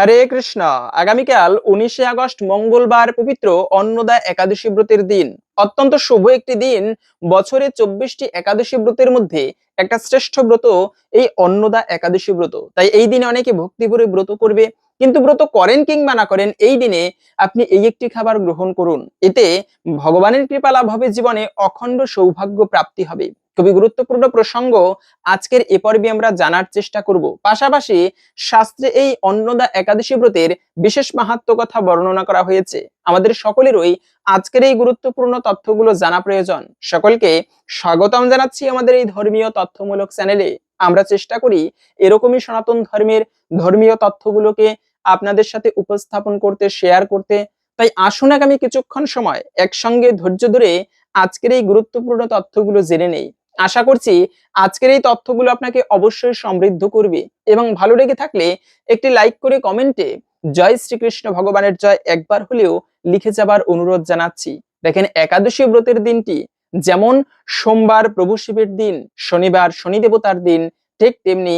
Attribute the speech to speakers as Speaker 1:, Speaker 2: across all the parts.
Speaker 1: হরে কৃষ্ণ। আগামীকাল উনিশে আগস্ট মঙ্গলবার পবিত্র অন্নদা একাদশী ব্রতের দিন। অত্যন্ত শুভ একটি দিন। বছরে চব্বিশটি একাদশী ব্রতের মধ্যে একটা শ্রেষ্ঠ ব্রত এই অন্নদা একাদশী ব্রত। তাই এই দিনে অনেকে ভক্তি ভরে ব্রত করবে। কিন্তু ব্রত করেন কিংবা না করেন, এই দিনে আপনি এই একটি খাবার গ্রহণ করুন। এতে ভগবানের কৃপা লাভ হবে, জীবনে অখণ্ড সৌভাগ্য প্রাপ্তি হবে। খুবই গুরুত্বপূর্ণ প্রসঙ্গ। আজকের এ পর্বে আমরা জানার চেষ্টা করব। পাশাপাশি শাস্ত্রে এই অন্নদা একাদশী ব্রতের বিশেষ মাহাত্ম কথা বর্ণনা করা হয়েছে। আমাদের সকলেরই আজকের এই গুরুত্বপূর্ণ তথ্যগুলো জানা প্রয়োজন। সকলকে স্বাগতম জানাচ্ছি আমাদের এই ধর্মীয় তথ্যমূলক চ্যানেলে। আমরা চেষ্টা করি এরকমই সনাতন ধর্মের ধর্মীয় তথ্যগুলোকে আপনাদের সাথে উপস্থাপন করতে শেয়ার করতে। তাই আসুন আগামী কিছুক্ষণ সময় একসঙ্গে ধৈর্য ধরে আজকের এই গুরুত্বপূর্ণ তথ্যগুলো জেনে নেই। আশা করছি আজকের এই তথ্যগুলো আপনাকে অবশ্যই সমৃদ্ধ করবে এবং ভালো লেগে থাকলে একটি লাইক করে কমেন্টে জয় শ্রীকৃষ্ণ ভগবানের জয় একবার হলেও লিখে যাবার অনুরোধ জানাচ্ছি। দেখেন একাদশী ব্রতের দিনটি যেমন সোমবার প্রভু শিবের দিন, শনিবার শনি দেবতার দিন, ঠিক তেমনি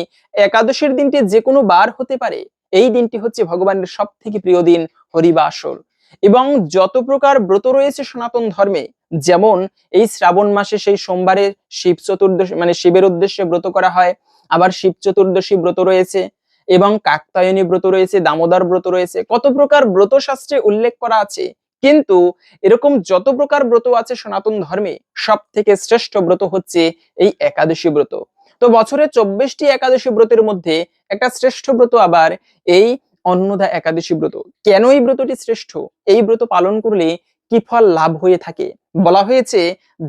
Speaker 1: একাদশীর দিনটি যে কোনো বার হতে পারে। এই দিনটি হচ্ছে ভগবানের সব থেকে প্রিয় দিন হরিবাসর। এবং যত প্রকার ব্রত রয়েছে সনাতন ধর্মে যেমন এই শ্রাবণ মাসে সেই সোমবারে শিব চতুর্দশী মানে শিবের উদ্দেশ্যে ব্রত করা হয়, আবার শিব চতুর্দশী ব্রত রয়েছে, এবং কাকতায়নী ব্রত রয়েছে, দামোদর ব্রত রয়েছে, কত প্রকার ব্রত শাস্ত্রে উল্লেখ করা আছে, কিন্তু এরকম যত প্রকার ব্রত আছে সনাতন ধর্মে সব থেকে শ্রেষ্ঠ ব্রত হচ্ছে এই একাদশী ব্রত। তো বছরে চব্বিশটি একাদশী ব্রতের মধ্যে একটা শ্রেষ্ঠ ব্রত আবার এই অন্নদা একাদশী ব্রত। কেন এই ব্রতটি শ্রেষ্ঠ? এই ব্রত পালন করলে কি ফল লাভ হয়ে থাকে? বলা হয়েছে,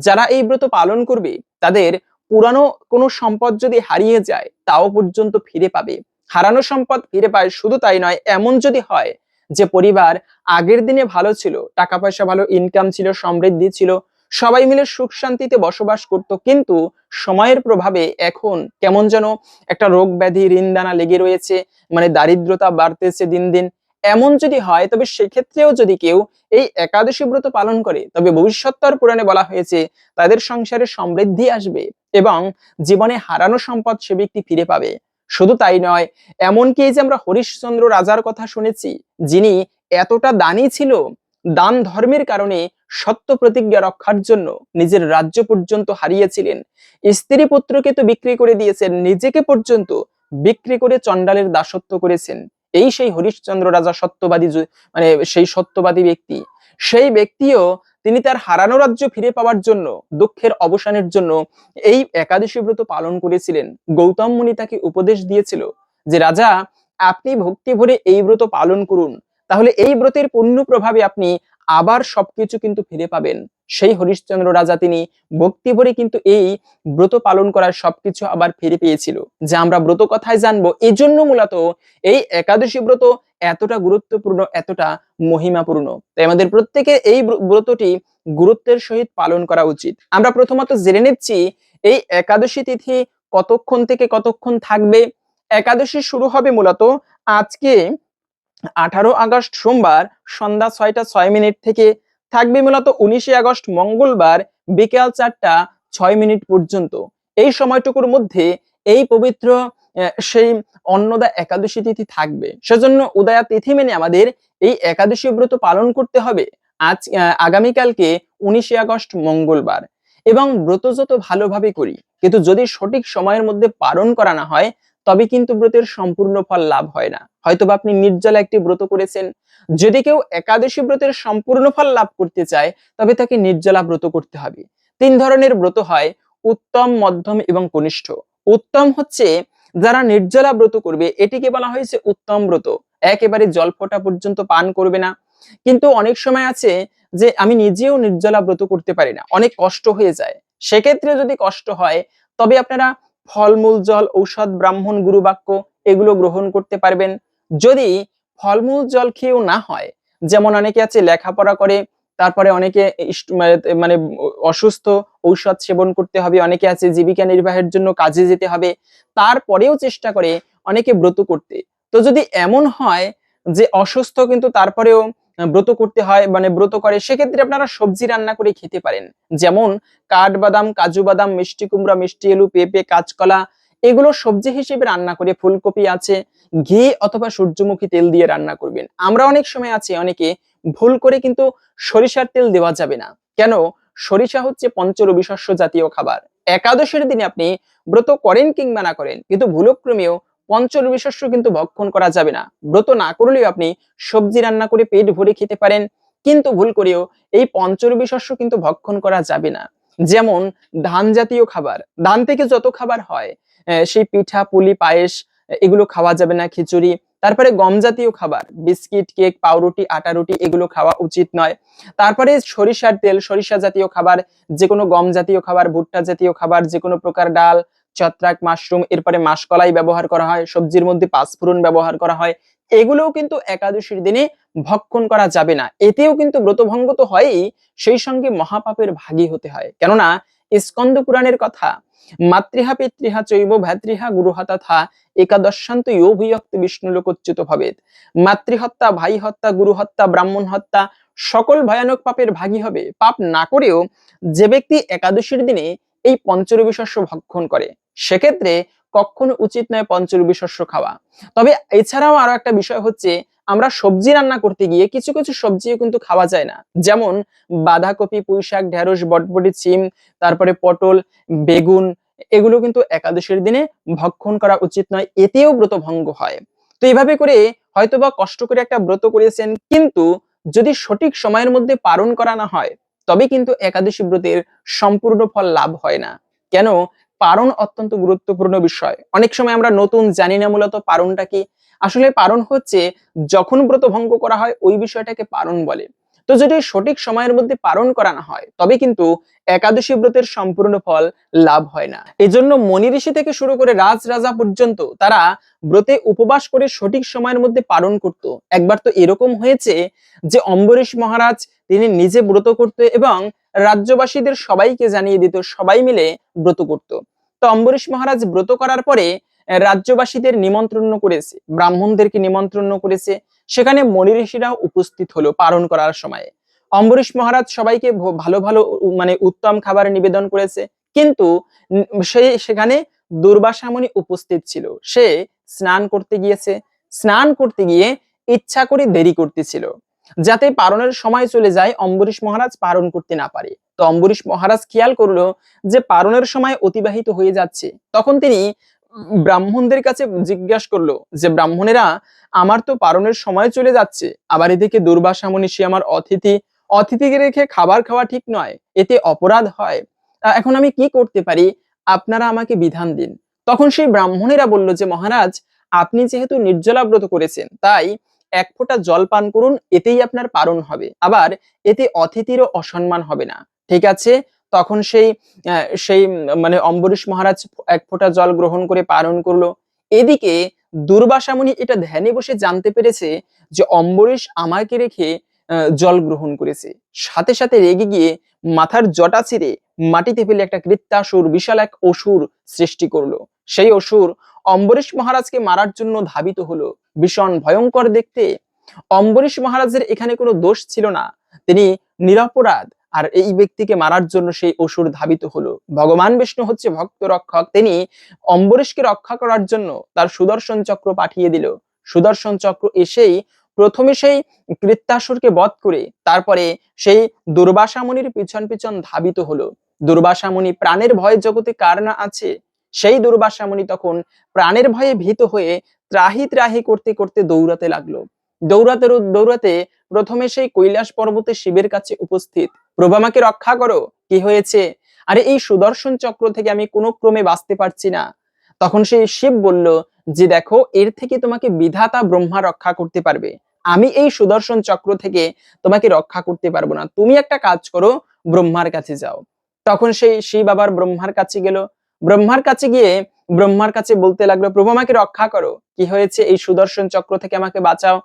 Speaker 1: যারা এই ব্রত পালন করবে, তাদের পুরানো কোনো সম্পদ যদি হারিয়ে যায়, তাও পর্যন্ত ফিরে পাবে। হারানো সম্পদ ফিরে পায় শুধু তাই নয়, এমন যদি হয় যে পরিবার আগের দিনে ভালো ছিল টাকা পয়সা ভালো ইনকাম ছিল, সমৃদ্ধি ছিল, সবাই মিলে সুখ শান্তিতে বসবাস করত, কিন্তু সময়ের প্রভাবে এখন কেমন যেন একটা রোগ ব্যাধি ঋণদানা লেগে রয়েছে মানে দারিদ্রতা বাড়তেছে দিন দিন। এমন যদি হয়, তবে সেক্ষেত্রেও যদি কেউ এই একাদশী ব্রত পালন করে, তবে ভবিষ্যত্তর পুরাণে বলা হয়েছে, তাদের সংসারে সমৃদ্ধি আসবে এবং জীবনে হারানো সম্পদ সে ব্যক্তি ফিরে পাবে। শুধু তাই নয়, এমনকি এই যে আমরা হরিশ্চন্দ্র রাজার কথা শুনেছি, যিনি এতটা দানী ছিল, দান ধর্মের কারণে সত্য প্রতিজ্ঞা রক্ষার জন্য নিজের রাজ্য পর্যন্ত হারিয়েছিলেন। স্ত্রী পুত্রকে তো বিক্রি করে দিয়েছেন, নিজেকে পর্যন্ত বিক্রি করে চণ্ডালের দাসত্ব করেছেন। এই সেই হরিশ্চন্দ্র রাজা সত্যবাদী মানে সেই সত্যবাদী ব্যক্তি, সেই ব্যক্তিও তিনি তার হারানো রাজ্য ফিরে পাওয়ার জন্য, দুঃখের অবসানের জন্য এই একাদশী ব্রত পালন করেছিলেন। গৌতম মুনি তাকে উপদেশ দিয়েছিল যে, রাজা, আপনি ভক্তি ভরে এই ব্রত পালন করুন। তাহলে এই ব্রতের পূর্ণ প্রভাবে আপনি আবার সবকিছু কিন্তু ফিরে পাবেন। সেই হরিশ্চন্দ্র রাজা তিনি ভক্তি ভরে কিন্তু এই ব্রত পালন করার সবকিছু আবার ফিরে পেয়েছিল। যে আমরা ব্রত কথায় জানব এই জন্য মূলত এই একাদশী ব্রত এতটা গুরুত্বপূর্ণ, এতটা মহিমাপূর্ণ। তাই আমাদের প্রত্যেকে এই ব্রতটি গুরুত্বের সহিত পালন করা উচিত। আমরা প্রথমত জেনে নিচ্ছি, এই একাদশী তিথি কতক্ষণ থেকে কতক্ষণ থাকবে? একাদশী শুরু হবে মূলত আজকে আঠারো আগস্ট সোমবার সন্ধ্যা ছয়টা ছয় মিনিট থেকে থাকবে মূলত উনিশে আগস্ট মঙ্গলবার বিকেল চারটা ছয় মিনিট পর্যন্ত। এই সময়টুকুর মধ্যে এই পবিত্র সেই অন্নদা একাদশী তিথি থাকবে। সেজন্য উদয়া তিথি মেনে আমাদের এই একাদশী ব্রত পালন করতে হবে আজ আগামীকালকে উনিশে আগস্ট মঙ্গলবার। এবং ব্রত যত ভালোভাবে করি, কিন্তু যদি সঠিক সময়ের মধ্যে পালন করা না হয় তবে কিন্তু ব্রতের সম্পূর্ণ ফল লাভ হয় না। হয়তো আপনি নির্জলা একটি ব্রত করেছেন। যদি কেউ একাদশী ব্রতের সম্পূর্ণ ফল লাভ করতে চায়, তবে তাকে নির্জলা ব্রত করতে হবে। তিন ধরনের ব্রত হয়, উত্তম, মধ্যম এবং কনিষ্ঠ। উত্তম হচ্ছে যারা নির্জলা ব্রত করবে, এটিকে বলা হয়েছে উত্তম ব্রত। একেবারে জল ফোটা পর্যন্ত পান করবে না। কিন্তু অনেক সময় আছে যে আমি নিজেও নির্জলা ব্রত করতে পারি না। অনেক কষ্ট হয়ে যায়। সেক্ষেত্রে যদি কষ্ট হয়, তবে আপনারা ফলমূল, জল, ঔষধ, ব্রাহ্মণ গুরু বাক্য এগুলো গ্রহণ করতে পারবেন। যদি ফলমূল, জল খেয়েও না হয়, যেমন অনেকে আছে লেখাপড়া করে, তারপরে অনেকে মানে অসুস্থ, ঔষধ সেবন করতে হবে, অনেকে আছে জীবিকা নির্বাহের জন্য কাজে যেতে হবে, তারপরেও চেষ্টা করে অনেকে ব্রত করতে। তো যদি এমন হয় যে অসুস্থ কিন্তু তারপরেও ব্রত করতে হয় মানে ব্রত করে, সেক্ষেত্রে আপনারা সবজি রান্না করে খেতে পারেন। যেমন কাঠবাদাম, কাজু বাদাম, মিষ্টি কুমড়া, মিষ্টি এলু পেঁপে, কাঁচকলা, এগুলো সবজি হিসেবে রান্না করে, ফুলকপি আছে, ঘি অথবা সূর্যমুখী তেল দিয়ে রান্না করবেন। আমরা অনেক সময় আছে, অনেকে ভুল করে কিন্তু সরিষার তেল দেওয়া যাবে না। কেন? সরিষা হচ্ছে পঞ্চরবি শস্য জাতীয় খাবার। একাদশের দিনে আপনি ব্রত করেন কিংবা না করেন, কিন্তু ভুলক্রমেও পঞ্চরবি শস্য কিন্তু ভক্ষণ করা যাবে না। ব্রত না করলেও আপনি সবজি রান্না করে পেট ভরে খেতে পারেন। কিন্তু ভুল করেও এই পঞ্চরবি শস্য কিন্তু ভক্ষণ করা যাবে না। যেমন ধান জাতীয় খাবার, ধান থেকে যত খাবার হয় সেই পিঠা, পুলি, পায়েস এগুলো খাওয়া যাবে না, খিচুড়ি। তারপরে গম জাতীয় খাবার, বিস্কিট, কেক, পাউরুটি, আটা রুটি, এগুলো খাওয়া উচিত নয়। তারপরে সরিষার তেল, সরিষা জাতীয় খাবার যে কোনো গম জাতীয় খাবার, ভুট্টা জাতীয় খাবার যে কোনো প্রকার ডাল ছত্রাক মাশরুম, এরপরে মাসকলাই ব্যবহার করা হয়, সবজির মধ্যে পাঁচফোড়ন ব্যবহার করা হয়। এগুলোও কিন্তু একাদশীর দিনে ভক্ষণ করা যাবে না। এতেও কিন্তু ব্রতভঙ্গ তো হয়ই, সেই সঙ্গে মহাপাপের ভাগী হতে হয়। কেননা, স্কন্দ পুরাণের কথা, মাতৃহা পিতৃহা চৈব ভ্যাতৃহা গুরুহা তথা একাদশান্ত ইয়োভিয়ক্ত বিষ্ণু লোকচ্যুত ভবেত মাতৃহত্যা ভাই হত্যা গুরু হত্যা ব্রাহ্মণ হত্যা সকল ভয়ানক পাপের ভাগী হবে। পাপ না করেও যে ব্যক্তি একাদশীর দিনে এই পঞ্চরবি শস্য ভক্ষণ করে। সেক্ষেত্রে কখনো উচিত নয় পঞ্চরবি শস্য খাওয়া। তবে এছাড়াও আরও একটা বিষয় হচ্ছে, আমরা সবজি রান্না করতে গিয়ে কিছু কিছু সবজিও কিন্তু খাওয়া যায় না। যেমন বাঁধাকপি, পুঁইশাক, ঢেঁড়স, বটবটি সিম তারপরে পটল, বেগুন, এগুলো কিন্তু একাদশীর দিনে ভক্ষণ করা উচিত নয়, এতেও ব্রত ভঙ্গ হয়। তো এইভাবে করে হয়তোবা কষ্ট করে একটা ব্রত করেছেন, কিন্তু যদি সঠিক সময়ের মধ্যে পালন করা না হয়, তবে কিন্তু একাদশী ব্রতের সম্পূর্ণ ফল লাভ হয় না। কেন? পারণ অত্যন্ত গুরুত্বপূর্ণ বিষয়। অনেক সময় আমরা নতুন জানি না মূলত পারণটা কি। আসলে পারণ হচ্ছে যখন ব্রত ভঙ্গ করা হয়, ওই বিষয়টাকে পারণ বলে। তো যদি সঠিক সময়ের মধ্যে পালন করা না হয়, তবে কিন্তু একাদশী ব্রতের সম্পূর্ণ ফল লাভ হয় না। এজন্য মনি ঋষি থেকে শুরু করে রাজ রাজা পর্যন্ত তারা ব্রতে উপবাস করে সঠিক সময়ের মধ্যে পালন করত। একবার তো এরকম হয়েছে যে অম্বরীশ মহারাজ তিনি নিজে ব্রত করত এবং রাজ্যবাসীদের সবাইকে জানিয়ে দিত, সবাই মিলে ব্রত করত। তো অম্বরীশ মহারাজ ব্রত করার পরে রাজ্যবাসীদের নিমন্ত্রণ করেছে, ব্রাহ্মণদেরকে নিমন্ত্রণ করেছে সেখানে মনি ঋষিরাও উপস্থিত হলো পালন করার সময়। অম্বরীশ মহারাজ সবাইকে ভালো ভালো মানে উত্তম খাবার নিবেদন করেছে। কিন্তু সে, সেখানে দুর্বাসামণি উপস্থিত ছিল। সে স্নান করতে গিয়েছে। স্নান করতে গিয়ে ইচ্ছা করে দেরি করতেছিল। যাতে পারণের সময় চলে যায়, অম্বরীশ মহারাজ পারণ করতে না পারে। তো অম্বরীশ মহারাজ খেয়াল করল যে পারণের সময় অতিবাহিত হয়ে যাচ্ছে। তখন তিনি ব্রাহ্মণদের কাছে জিজ্ঞাসা করল যে, ব্রাহ্মণেরা, আমার তো পারণের সময় চলে যাচ্ছে। আবার এদিকে দুর্বাসা মনি সে আমার অতিথি অতিথিকে রেখে খাবার খাওয়া ঠিক নয়। এতে অপরাধ হয়। এখন আমি কি করতে পারি? আপনারা আমাকে বিধান দিন। তখন সেই ব্রাহ্মণেরা বলল যে, মহারাজ, আপনি যেহেতু নির্জলা ব্রত করেছেন, তাই এক ফোঁটা জল পান করুন, এতেই আপনার পারণ হবে। আবার এতে অতিথিরও অসম্মান হবে না। ঠিক আছে তখন সেই সেই মানে অম্বরীশ মহারাজ এক ফোঁটা জল গ্রহণ করে পালন করল। এদিকে দুর্বাসামণি এটা ধ্যানে বসে জানতে পেরেছে যে অম্বরীশ আমাকে রেখে জল গ্রহণ করেছে। সাথে সাথে রেগে গিয়ে মাথার জটা ছিঁড়ে মাটিতে ফেলে একটা কৃত্যাসুর বিশাল এক অসুর সৃষ্টি করল। সেই অসুর অম্বরীশ মহারাজকে মারার জন্য ধাবিত হলো। ভীষণ ভয়ঙ্কর দেখতে। অম্বরীশ মহারাজের এখানে কোনো দোষ ছিল না। তিনি নিরপরাধ। আর এই ব্যক্তিকে মারার জন্য সেই অসুর ধাবিত হলো। ভগবান বিষ্ণু হচ্ছে ভক্ত রক্ষক। তিনি অম্বরীশকে রক্ষা করার জন্য তার সুদর্শন চক্র পাঠিয়ে দিল। সুদর্শন চক্র এসেই প্রথমে সেই কৃত্যাসুরকে বধ করে তারপরে সেই দুর্বাসামণির পিছন পিছন ধাবিত হলো। দুর্বাসামণি প্রাণের ভয় জগতে কার না আছে? সেই দুর্বাসামণি তখন প্রাণের ভয়ে ভীত হয়ে ত্রাহি ত্রাহি করতে করতে দৌড়াতে লাগল। দৌড়াতে দৌড়াতে প্রথমে সেই কৈলাস পর্বতে শিবের কাছে উপস্থিত। প্রভু আমাকে রক্ষা করো। কি হয়েছে? আরে, এই সুদর্শন চক্র থেকে আমি কোনো ক্রমে বাঁচতে পারছি না। তখন সেই শিব বলল, যে দেখো, এর থেকে তোমাকে বিধাতা ব্রহ্মা রক্ষা করতে পারবে। আমি এই সুদর্শন চক্র থেকে তোমাকে রক্ষা করতে পারব না। তুমি একটা কাজ করো, ব্রহ্মার কাছে যাও। তখন সেই শিব আবার ব্রহ্মার কাছে গেল। ব্রহ্মার কাছে গিয়ে ব্রহ্মার কাছে বলতে লাগল, প্রভু আমাকে রক্ষা করো। কি হয়েছে? এই সুদর্শন চক্র থেকে আমাকে বাঁচাও।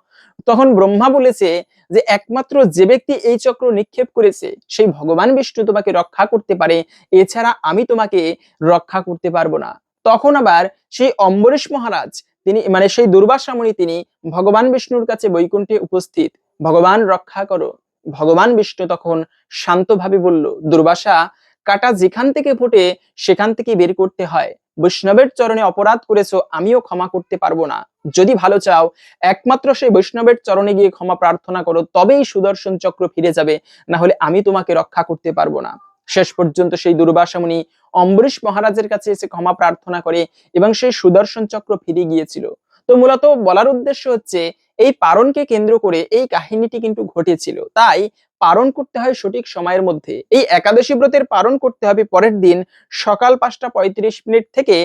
Speaker 1: তখন ব্রহ্মা বলেছে যে একমাত্র যে ব্যক্তি এই চক্র নিক্ষেপ করেছে, সেই ভগবান বিষ্ণু তোমাকে রক্ষা করতে পারে, এছাড়া আমি তোমাকে রক্ষা করতে পারব না। তখন আবার সেই অম্বরীশ মহারাজ, তিনি মানে সেই দুর্বাসামণি তিনি ভগবান বিষ্ণুর কাছে বৈকুণ্ঠে উপস্থিত, ভগবান, রক্ষা করো। ভগবান বিষ্ণু তখন শান্তভাবে বলল, দুর্বাসা, কাটা যেখান থেকে ফোটে, সেখান থেকে বের করতে হয়। বৈষ্ণবের চরণে অপরাধ করেছ, আমিও ক্ষমা করতে পারব না। যদি ভালো চাও, একমাত্র সেই বৈষ্ণবের চরণে গিয়ে ক্ষমা প্রার্থনা করো, তবেই সুদর্শন চক্র ফিরে যাবে, না হলে আমি তোমাকে রক্ষা করতে পারব না। শেষ পর্যন্ত সেই দুর্বাসা মুনি অম্বরীশ মহারাজের কাছে এসে ক্ষমা প্রার্থনা করে এবং সেই সুদর্শন চক্র ফিরে গিয়েছিল। তো মূলত বলার উদ্দেশ্য হচ্ছে, এই পারণকে কেন্দ্র করে এই কাহিনীটি কিন্তু ঘটেছিল। তাই পারণ করতে হয় সঠিক সময়ের মধ্যে। এই একাদশী ব্রতের পারণ করতে হবে পরের দিন সকাল পাঁচটা পঁয়ত্রিশ মিনিট থেকে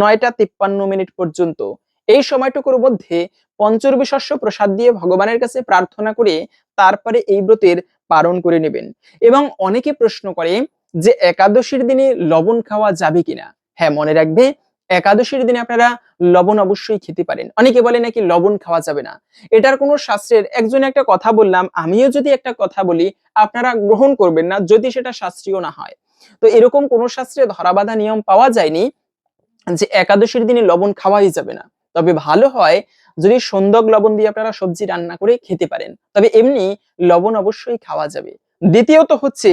Speaker 1: নয়টা তিপ্পান্ন মিনিট পর্যন্ত। এই সময়টুকুর মধ্যে পঞ্চরবি শস্য প্রসাদ দিয়ে ভগবানের কাছে প্রার্থনা করে তারপরে এই ব্রতের পালন করে নেবেন। এবং অনেকে প্রশ্ন করে যে একাদশীর দিনে লবণ খাওয়া যাবে কিনা? হ্যাঁ মনে রাখবে একাদশীর দিনে আপনারা লবণ অবশ্যই খেতে পারেন। অনেকে বলে নাকি লবণ খাওয়া যাবে না। এটার কোনো শাস্ত্রের, একজন একটা কথা বললাম, আমিও যদি একটা কথা বলি, আপনারা গ্রহণ করবেন না যদি সেটা শাস্ত্রীয় না হয়। তো এরকম কোন শাস্ত্রে ধরাবাধা নিয়ম পাওয়া যায়নি যে একাদশীর দিনে লবণ খাওয়াই যাবে না। তবে ভালো হয় যদি সন্দক লবণ দিয়ে আপনারা সবজি রান্না করে খেতে পারেন। তবে এমনি লবণ অবশ্যই খাওয়া যাবে। দ্বিতীয়ত হচ্ছে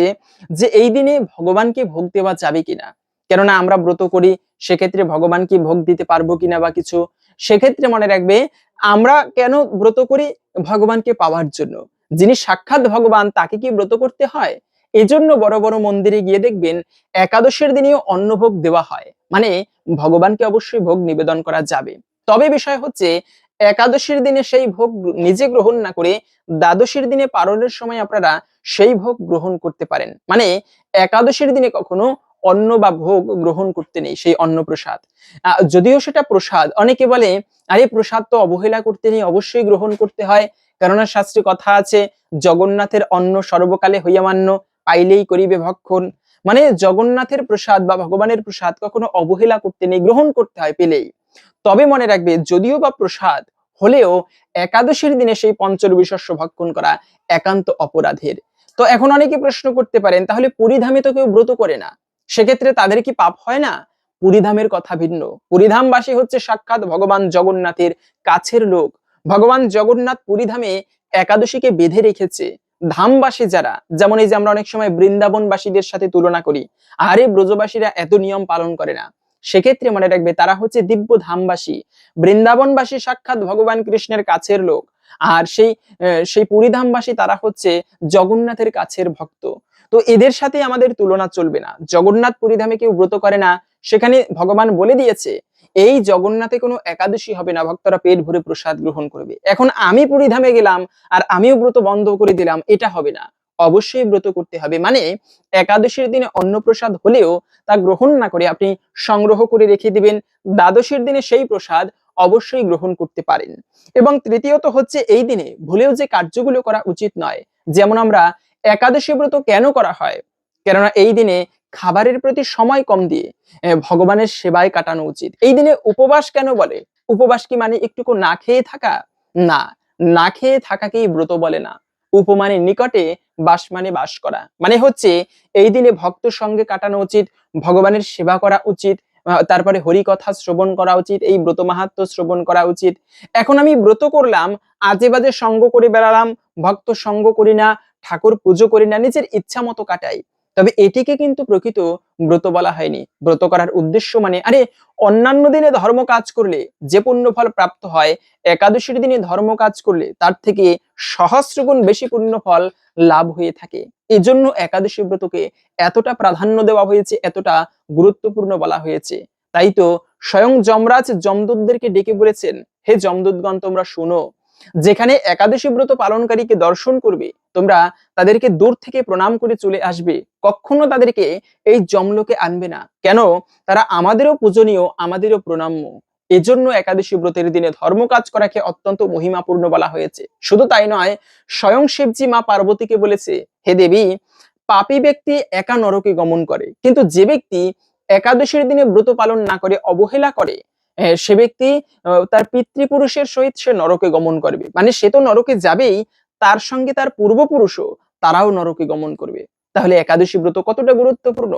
Speaker 1: যে এই দিনে ভগবানকে ভোগ দেওয়া যাবে কিনা? কেননা আমরা ব্রত করি সেক্ষেত্রে ভগবানকে ভোগ দিতে পারব কিনা বা কিছু? সেক্ষেত্রে মনে রাখবে, আমরা কেন ব্রত করি? ভগবানকে পাওয়ার জন্য। যিনি সাক্ষাৎ ভগবান, তাকে কি ব্রত করতে হয়? এজন্য বড় বড় মন্দিরে গিয়ে দেখবেন, একাদশের দিনেও অন্নভোগ দেওয়া হয়। মানে ভগবানকে অবশ্যই ভোগ নিবেদন করা যাবে। তবে বিষয় হচ্ছে, একাদশীর দিনে সেই ভোগ নিজে গ্রহণ না করে দ্বাদশীর দিনে পালনের সময় আপনারা সেই ভোগ গ্রহণ করতে পারেন। মানে একাদশীর দিনে কখনো অন্ন বা ভোগ গ্রহণ করতে নেই সেই অন্ন প্রসাদ যদিও সেটা প্রসাদ। অনেকে বলে, আরে, প্রসাদ তো অবহেলা করতে নেই, অবশ্যই গ্রহণ করতে হয়। কেননা শাস্ত্রে কথা আছে, জগন্নাথের অন্ন সর্বকালে হইয়া মান্য পাইলেই করিবে ভক্ষণ। মানে জগন্নাথের প্রসাদ বা ভগবানের প্রসাদ কখনো অবহেলা করতে নেই, গ্রহণ করতে হয় পেলেই। তবে মনে রাখবে, যদিও বা প্রসাদ হলেও একাদশীর দিনে সেই পঞ্চরবি শস্য ভক্ষণ করা একান্ত অপরাধের। তো এখন অনেকে প্রশ্ন করতে পারেন, তাহলে পরিধামে তো কেউ ব্রত করে না? সেক্ষেত্রে তাদের কি পাপ হয় না? পুরীধামের কথা ভিন্ন। পুরীধামবাসী হচ্ছে সাক্ষাৎ ভগবান জগন্নাথের কাছের লোক। ভগবান জগন্নাথ পুরীধামে একাদশীকে বেঁধে রেখেছে। ধামবাসী যারা, যেমন এই যে আমরা অনেক সময় বৃন্দাবনবাসীদের সাথে তুলনা করি, আরে ব্রজবাসীরা এত নিয়ম পালন করে না। সেক্ষেত্রে মনে রাখবে তারা হচ্ছে দিব্য ধামবাসী। বৃন্দাবনবাসী সাক্ষাৎ ভগবান কৃষ্ণের কাছের লোক। আর সেই সেই পুরীধামবাসী তারা হচ্ছে জগন্নাথের কাছের ভক্ত। তো এদের সাথে আমাদের তুলনা চলবে না। জগন্নাথ পুরীধামে কেউ ব্রত করে না, সেখানে ভগবান বলে দিয়েছে, এই জগন্নাথে কোনো একাদশী হবে না, ভক্তরা পেট ভরে প্রসাদ গ্রহণ করবে। এখন আমি পুরীধামে গেলাম আর আমিও ব্রত বন্ধ করে দিলাম, এটা হবে না। অবশ্যই ব্রত করতে হবে। মানে একাদশীর দিনে অন্নপ্রসাদ হলেও তা গ্রহণ না করে আপনি সংগ্রহ করে রেখে দিবেন, দ্বাদশীর দিনে সেই প্রসাদ অবশ্যই গ্রহণ করতে পারেন। এবং তৃতীয়ত হচ্ছে এই দিনে ভুলেও যে কার্যগুলো করা উচিত নয়, যেমন আমরা একাদশী ব্রত কেন করা হয়? কেননা এই দিনে খাবারের প্রতি সময় কম দিয়ে ভগবানের সেবায় কাটানো উচিত। এই দিনে উপবাস কেন বলে? উপবাস কি মানে একটুকু না খেয়ে থাকা? না না খেয়ে থাকাকেই ব্রত বলে না। উপমানের নিকটে বাস মানে বাস করা। মানে হচ্ছে, এই দিনে ভক্ত সঙ্গে কাটানো উচিত, ভগবানের সেবা করা উচিত তারপরে হরি কথা শ্রবণ করা উচিত, এই ব্রত মাহাত্ম শ্রবণ করা উচিত। এখন আমি ব্রত করলাম, আজে বাজে সঙ্গ করে বেড়ালাম, ভক্ত সঙ্গ করি না ঠাকুর পুজো করি না, নিজের ইচ্ছা মতো কাটাই। তবে এটিকে কিন্তু প্রকৃত ব্রত বলা হয়নি। ব্রত করার উদ্দেশ্য মানে আরে, অন্যান্য দিনে ধর্ম কাজ করলে যে পুণ্য ফল প্রাপ্ত হয়, একাদশীর দিনে ধর্ম কাজ করলে তার থেকে সহস্র গুণ বেশি পুণ্য ফল লাভ হয়ে থাকে। এজন্য একাদশী ব্রতকে এতটা প্রাধান্য দেওয়া হয়েছে, এতটা গুরুত্বপূর্ণ বলা হয়েছে। তাই তো স্বয়ং যমরাজ যমদূতদেরকে ডেকে বলেছেন, হে যমদূতগণ, তোমরা শুনো যেখানে একাদশী ব্রত পালনকারীকে দর্শন করবে, তোমরা তাদেরকে দূর থেকে প্রণাম করে চলে আসবে। কখনো তাদেরকে এই জমলোকে আনবে না। কেন? তারা আমাদেরও পূজনীয়, আমাদেরও প্রণাম্য। এজন্য একাদশী ব্রতের দিনে ধর্ম কাজ করাকে অত্যন্ত মহিমাপূর্ণ বলা হয়েছে। শুধু তাই নয়, স্বয়ং শিবজি মা পার্বতীকে বলেছে, হে দেবী, পাপী ব্যক্তি একা নরকে গমন করে। কিন্তু যে ব্যক্তি একাদশীর দিনে ব্রত পালন না করে, অবহেলা করে সে ব্যক্তি তার পিতৃপুরুষের সহিত সে নরকে গমন করবে। মানে সে তো নরকে যাবেই, তার সঙ্গে তার পূর্বপুরুষও তারাও নরকে গমন করবে। তাহলে একাদশী ব্রত কতটা গুরুত্বপূর্ণ?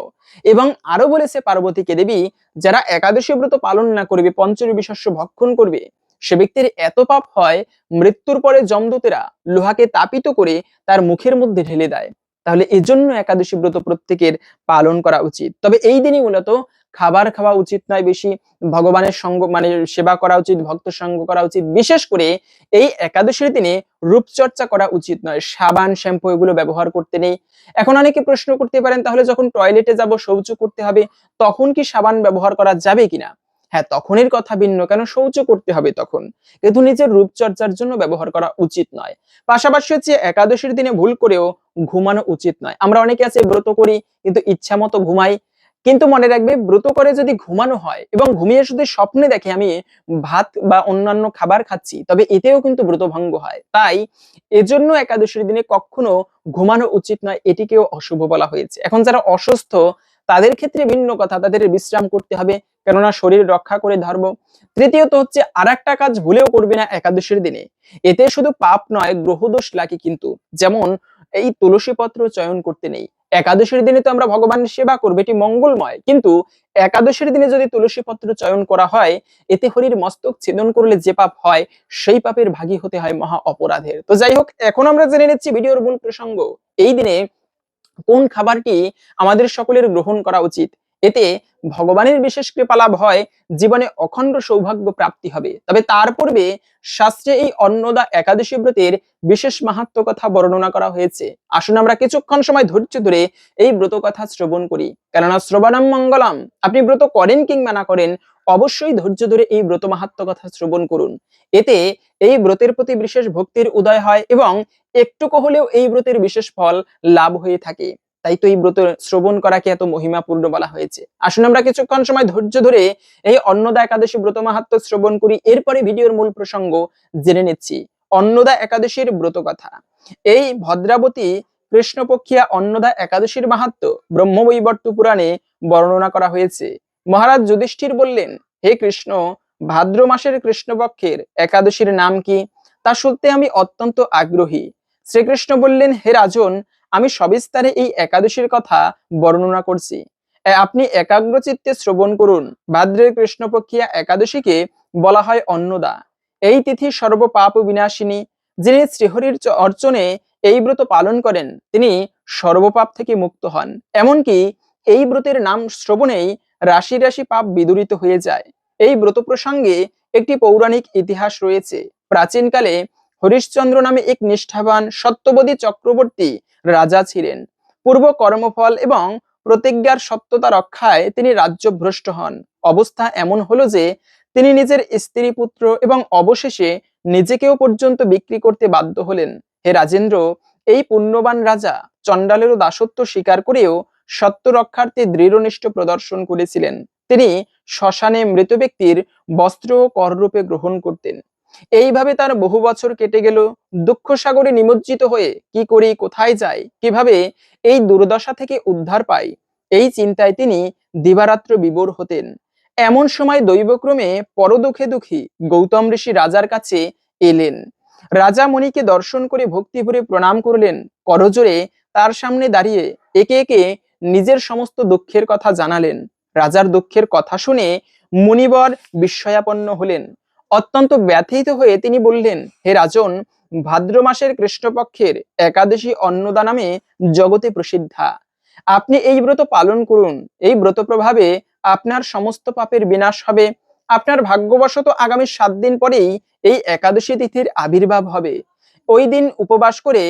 Speaker 1: এবং আরও বলেছে পার্বতীকে দেবী, যারা একাদশী ব্রত পালন না করবে পঞ্চরবি শস্য ভক্ষণ করবে, সে ব্যক্তির এত পাপ হয়, মৃত্যুর পরে জমদূতেরা লোহাকে তাপিত করে তার মুখের মধ্যে ঢেলে দেয়। তাহলে এজন্য একাদশী ব্রত প্রত্যেকের পালন করা উচিত। তবে এই দিনই মূলত খাবার খাওয়া উচিত নয় বেশি, ভগবানের সঙ্গ মানে সেবা করা উচিত, ভক্ত সঙ্গ করা উচিত। বিশেষ করে এই একাদশীর দিনে রূপচর্চা করা উচিত নয়, সাবান, শ্যাম্পু এগুলো ব্যবহার করতে নেই। এখন অনেকে প্রশ্ন করতে পারেন, তাহলে যখন টয়লেটে যাব, শৌচ করতে হবে, তখন কি সাবান ব্যবহার করা যাবে কিনা? হ্যাঁ তখনের কথা ভিন্ন, কেন শৌচ করতে হবে তখন? কিন্তু নিজের রূপচর্চার জন্য ব্যবহার করা উচিত নয়। পাশাপাশি হচ্ছে একাদশীর দিনে ভুল করেও ঘুমানো উচিত নয়। আমরা অনেকে আছে, ব্রত করি, কিন্তু ইচ্ছা মতো ঘুমাই কিন্তু মনে রাখবে, ব্রত করে যদি ঘুমানো হয় এবং ঘুমিয়ে শুধু স্বপ্নে দেখে আমি ভাত বা অন্যান্য খাবার খাচ্ছি, তবে এতেও কিন্তু ব্রতভঙ্গ হয়। তাই এজন্য একাদশীর দিনে কখনো ঘুমানো উচিত নয়, এটিকেও অশুভ বলা হয়েছে। এখন যারা অসুস্থ, তাদের ক্ষেত্রে ভিন্ন কথা, তাদের বিশ্রাম করতে হবে, কেননা শরীর রক্ষা করে ধর্ম। তৃতীয়ত হচ্ছে আর একটা কাজ ভুলেও করবে না একাদশীর দিনে। এতে শুধু পাপ নয়, গ্রহদোষ লাগে কিন্তু। যেমন, এই তুলসী পত্র চয়ন করতে নেই। একাদশীর দিনে তো আমরা ভগবানের সেবা করব, এটি মঙ্গলময়। কিন্তু একাদশীর দিনে যদি তুলসী পত্র চয়ন করা হয়, এতে হরির মস্তক ছেদন করলে যে পাপ হয়, সেই পাপের ভাগী হতে হয় মহা অপরাধের। তো যাই হোক, এখন আমরা জেনে নিচ্ছি ভিডিওর মূল প্রসঙ্গ। এই দিনে কোন খাবারটি আমাদের সকলের গ্রহণ করা উচিত? এতে ভগবানের বিশেষ কৃপা লাভ হয়, জীবনে অখণ্ড সৌভাগ্য প্রাপ্তি হবে। তবে তার পূর্বে শাস্ত্রে এই অন্নদা একাদশী ব্রতের বিশেষ মাহাত্ম কথা বর্ণনা করা হয়েছে। আসুন আমরা কিছুক্ষণ সময় ধৈর্য ধরে এই ব্রত কথা শ্রবণ করি। কেননা শ্রবণম মঙ্গলম, আপনি ব্রত করেন কিংবা না করেন, অবশ্যই ধৈর্য ধরে এই ব্রত মাহাত্ম কথা শ্রবণ করুন। এতে এই ব্রতের প্রতি বিশেষ ভক্তির উদয় হয় এবং একটুকু হলেও এই ব্রতের বিশেষ ফল লাভ হয়ে থাকে। তাই তো এই ব্রত শ্রবণ করাকে এত মহিমাপূর্ণ বলা হয়েছে। আসুন আমরা কিছুক্ষণ সময় ধৈর্য ধরে এই অন্নদা একাদশী ব্রত মাহাত্ম শ্রবণ করি। এরপরে ভিডিওর মূল প্রসঙ্গ জেনে নিচ্ছি। অন্নদা একাদশীর ব্রত কথা। এই ভদ্রাবতী কৃষ্ণপক্ষিয়া অন্নদা একাদশীর মাহাত্ম ব্রহ্মবৈবর্ত পুরাণে বর্ণনা করা হয়েছে। মহারাজ যুধিষ্ঠির বললেন, হে কৃষ্ণ, ভাদ্র মাসের কৃষ্ণপক্ষের একাদশীর নাম কি? তা শুনতে আমি অত্যন্ত আগ্রহী। শ্রীকৃষ্ণ বললেন, হে রাজন আমি সবিস্তারে এই একাদশীর কথা বর্ণনা করছি। আপনি একাগ্র চিত্তে শ্রবণ করুন। ভাদ্রের কৃষ্ণপক্ষিয়া একাদশীকে বলা হয় অন্নদা। এই তিথি সর্বপাপ বিনাশিনী, যিনি শ্রীহরির অর্চনে এই ব্রত পালন করেন, তিনি সর্বপাপ থেকে মুক্ত হন। এমনকি এই ব্রতের নাম শ্রবণেই রাশি রাশি পাপ বিদূরিত হয়ে যায়। এই ব্রত প্রসঙ্গে একটি পৌরাণিক ইতিহাস রয়েছে। প্রাচীনকালে হরিশ্চন্দ্র নামে এক নিষ্ঠাবান সত্যবদী চক্রবর্তী রাজা ছিলেন। পূর্ব কর্মফল এবং প্রতিজ্ঞার সত্যতা রক্ষায় তিনি রাজ্যভ্রষ্ট হন। অবস্থা এমন হলো যে, তিনি নিজের স্ত্রী পুত্র এবং অবশেষে নিজেকেও পর্যন্ত বিক্রি করতে বাধ্য হলেন। হে রাজেন্দ্র, এই পুণ্যবান রাজা চণ্ডালেরও দাসত্ব স্বীকার করেও সত্য রক্ষার্থে দৃঢ়নিষ্ঠ প্রদর্শন করেছিলেন। তিনি শ্মশানে মৃত ব্যক্তির বস্ত্র কররূপে গ্রহণ করতেন। এইভাবে তার বহু বছর কেটে গেল। দুঃখ সাগরে নিমজ্জিত হয়ে কি করি, কোথায় যাই, কীভাবে এই দুর্দশা থেকে উদ্ধার পাই, এই চিন্তায় তিনি দিবারাত্র বিবর হতেন। এমন সময় দৈবক্রমে পরদুঃখে দুঃখী গৌতম ঋষি রাজার কাছে এলেন। রাজা মণিকে দর্শন করে ভক্তি ভরে প্রণাম করলেন। করজোরে তার সামনে দাঁড়িয়ে একে একে নিজের সমস্ত দুঃখের কথা জানালেন। রাজার দুঃখের কথা শুনে মুনিবর বিস্ময়াপন্ন হলেন। অত্যন্ত ব্যথিত হয়ে তিনি বললেন, হে রাজন, ভাদ্র মাসের কৃষ্ণপক্ষের একাদশী অন্নদা নামে জগতে প্রসিদ্ধা। আপনি এই ব্রত পালন করুন। এই ব্রত প্রভাবে আপনার সমস্ত পাপের বিনাশ হবে। আপনার ভাগ্যবশত আগামী সাত দিন পরেই এই একাদশী তিথির আবির্ভাব হবে। ওই দিন উপবাস করে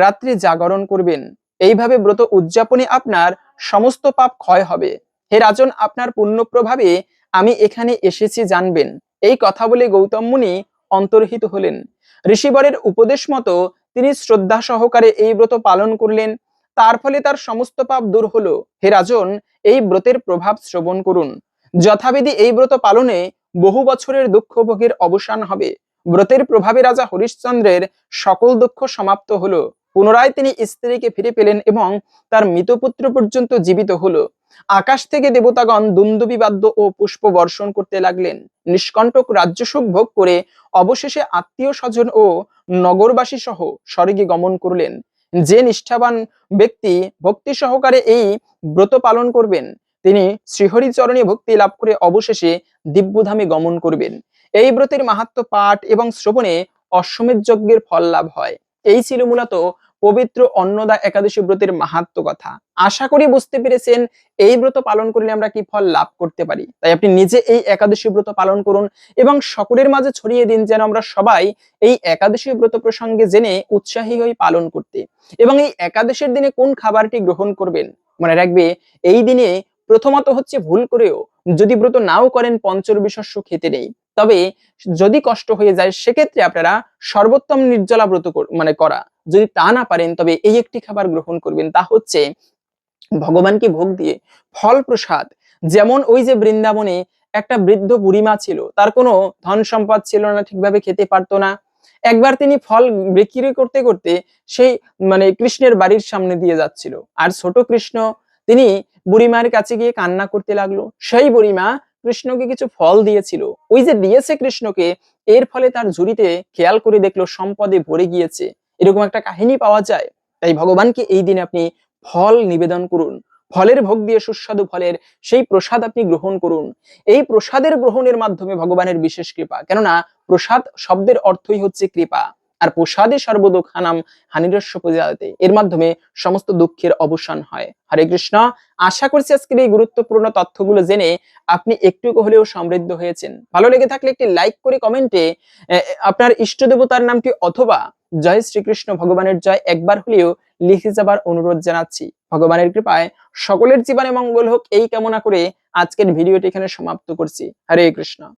Speaker 1: রাত্রি জাগরণ করবেন। এইভাবে ব্রত উদযাপনে আপনার সমস্ত পাপ ক্ষয় হবে। হে রাজন, আপনার পুণ্য প্রভাবে আমি এখানে এসেছি জানবেন। এই কথা বলে গৌতম মুনি অন্তর্হিত হলেন। ঋষিবরের উপদেশ মতো তিনি শ্রদ্ধা সহকারে এই ব্রত পালন করলেন। তার ফলে তার সমস্ত পাপ দূর হলো। হে রাজন, এই ব্রতের প্রভাব শ্রবণ করুন। যথাবিধি এই ব্রত পালনে বহু বছরের দুঃখ ভোগের অবসান হবে। ব্রতের প্রভাবে রাজা হরিশ্চন্দ্রের সকল দুঃখ সমাপ্ত হলো। পুনরায় তিনি স্ত্রীকে ফিরে পেলেন এবং তার মৃতপুত্র পর্যন্ত জীবিত হলো। আকাশ থেকে দেবতাগণ দুন্দুবি বাদ্য ও পুষ্প বর্ষণ করতে লাগলেন। নিষ্কণ্টক রাজ্যসুখ ভোগ করে অবশেষে আত্মীয় স্বজন ও নগরবাসী সহ স্বর্গে গমন করলেন। যে নিষ্ঠাবান ব্যক্তি ভক্তি সহকারে এই ব্রত পালন করবেন, তিনি শ্রীহরি চরণে ভক্তি লাভ করে অবশেষে দিব্যধামে গমন করবেন। এই ব্রতের মাহাত্ম পাঠ এবং শ্রবণে অশ্বমেধ যজ্ঞের ফল লাভ হয়। এই ছিল মূলত পবিত্র অন্নদা একাদশী ব্রতের মাহাত্ম কথা। আশা করি বুঝতে পেরেছেন, এই ব্রত পালন করলে আমরা কি ফল লাভ করতে পারি। তাই আপনি নিজে এই একাদশী ব্রত পালন করুন এবং সকলের মাঝে ছড়িয়ে দিন যেন আমরা সবাই এই একাদশী ব্রত প্রসঙ্গে জেনে উৎসাহী হয়ে পালন করতে। এবং এই একাদশীর দিনে কোন খাবারটি গ্রহণ করবেন? মনে রাখবে, এই দিনে প্রথমত হচ্ছে ভুল করেও যদি ব্রত নাও করেন পঞ্চরবি শস্য খেতে নেই। তবে যদি কষ্ট হয়ে যায়, সেক্ষেত্রে আপনারা সর্বোত্তম নির্জলা ব্রত মানে করা। যদি তা না পারেন, তবে এই একটি খাবার গ্রহণ করবেন, তা হচ্ছে ভগবানকে ভোগ দিয়ে ফল প্রসাদ যেমন ওই যে বৃন্দাবনে একটা বৃদ্ধ বুড়িমা ছিল, তার কোনো ধন সম্পদ ছিল না, ঠিকভাবে খেতে পারতো না। একবার তিনি ফল বিক্রি করতে করতে সেই মানে কৃষ্ণের বাড়ির সামনে দিয়ে যাচ্ছিল। আর ছোট কৃষ্ণ, তিনি বুড়িমার কাছে গিয়ে কান্না করতে লাগল। সেই বুড়িমা কৃষ্ণকে কিছু ফল দিয়েছিল। ওই যে দিয়েছে কৃষ্ণকে, এর ফলে তার ঝুড়িতে খেয়াল করে দেখল সম্পদে ভরে গিয়েছে। এরকম একটা কাহিনী পাওয়া যায়। তাই ভগবানকে এই দিনে আপনি ফল নিবেদন করুন। ফলের ভোগ দিয়ে সুস্বাদু ফলের সেই প্রসাদ আপনি গ্রহণ করুন। এই প্রসাদের গ্রহণের মাধ্যমে ভগবানের বিশেষ কৃপা। কেননা প্রসাদ শব্দের অর্থই হচ্ছে কৃপা। আর প্রসাদে সর্বদুঃখ হানাম হানিরস্য পূজাতে এর মাধ্যমে সমস্ত দুঃখের অবসান হয়। হরে কৃষ্ণ, আশা করছি আজকের এই গুরুত্বপূর্ণ তথ্যগুলো জেনে আপনি একটু হলেও সমৃদ্ধ হয়েছেন। ভালো লেগে থাকলে একটি লাইক করে কমেন্টে আপনার ইষ্ট দেবতার নামটি অথবা জয় শ্রীকৃষ্ণ ভগবানের জয় একবার হলেও লিখে যাবার অনুরোধ জানাচ্ছি। ভগবানের কৃপায় সকলের জীবনে মঙ্গল হোক, এই কামনা করে আজকের ভিডিওটি এখানে সমাপ্ত করছি। হরে কৃষ্ণ।